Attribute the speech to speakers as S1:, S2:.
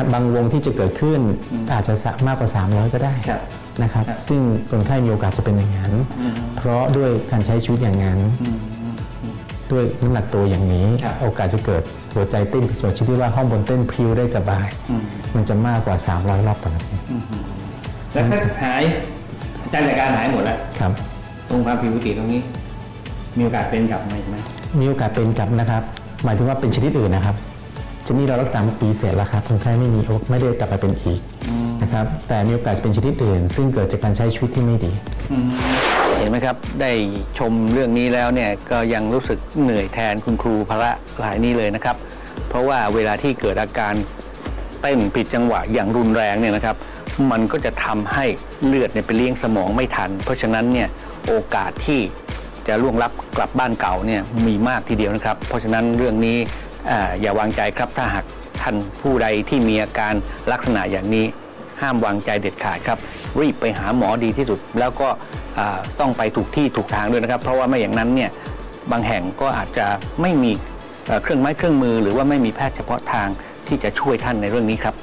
S1: ะบางวงที่จะเกิดขึ้นอาจจะมากกว่า 300 ก็ได้
S2: ครับ
S1: นะครับ
S2: ครับ
S1: ซึ่งคนไข้มีโอกาสจะเป็นอย่างนั้น
S2: อืม
S1: เพราะด้วยการใช้ชีวิตอย่างนั้น
S2: อืม
S1: ด้วยน้ำหนักตัวอย่างนี้
S2: ครับ
S1: โอกาสจะเกิดหัวใจเต้นผิดปกติที่ว่าห้องบนเต้นพริ้วได้สบาย
S2: อืม
S1: มันจะมากกว่า 300 รอบต่อนาที
S2: แล้วถ้าหายอาจารย์จัดการหายหมดแล้ว
S1: ครับ
S2: ตรงความผิดปกติตรงนี้ มีโอกาสเป็นกลับมาอีกไหม
S1: มีโอกาสเป็นกลับนะครับ หมายถึงว่าเป็นชนิดอื่นนะครับ ชนิดเรารักษาปีเสร็จแล้วครับคนไข้ไม่มีไม่ได้กลับมาเป็นอีกนะครับแต่มีโอกาสเป็นชนิดอื่น ซึ่งเกิดจากการใช้ชีวิตที่ไม่ดี
S3: เห็นไหมครับ ได้ชมเรื่องนี้แล้วเนี่ยก็ยังรู้สึกเหนื่อยแทนคุณครูพระรายนี้เลยนะครับ เพราะว่าเวลาที่เกิดอาการเต้นผิดจังหวะอย่างรุนแรงเนี่ยนะครับ มันก็จะทำให้เลือดเนี่ยไปเลี้ยงสมองไม่ทัน เพราะฉะนั้นเนี่ยโอกาสที่จะล่วงลับกลับบ้านเก่าเนี่ยมีมากทีเดียวนะครับ เพราะฉะนั้นเรื่องนี้ อย่าวางใจครับถ้าหากท่านผู้ใดที่มีอาการลักษณะอย่างนี้ ห้ามวางใจเด็ดขาดครับ รีบไปหาหมอดีที่สุด แล้วก็ต้องไปถูกที่ถูกทางด้วยนะครับ เพราะว่าไม่อย่างนั้นเนี่ยบางแห่งก็อาจจะไม่มีเครื่องไม้เครื่องมือ หรือว่าไม่มีแพทย์เฉพาะทางที่จะช่วยท่านในเรื่องนี้ครับ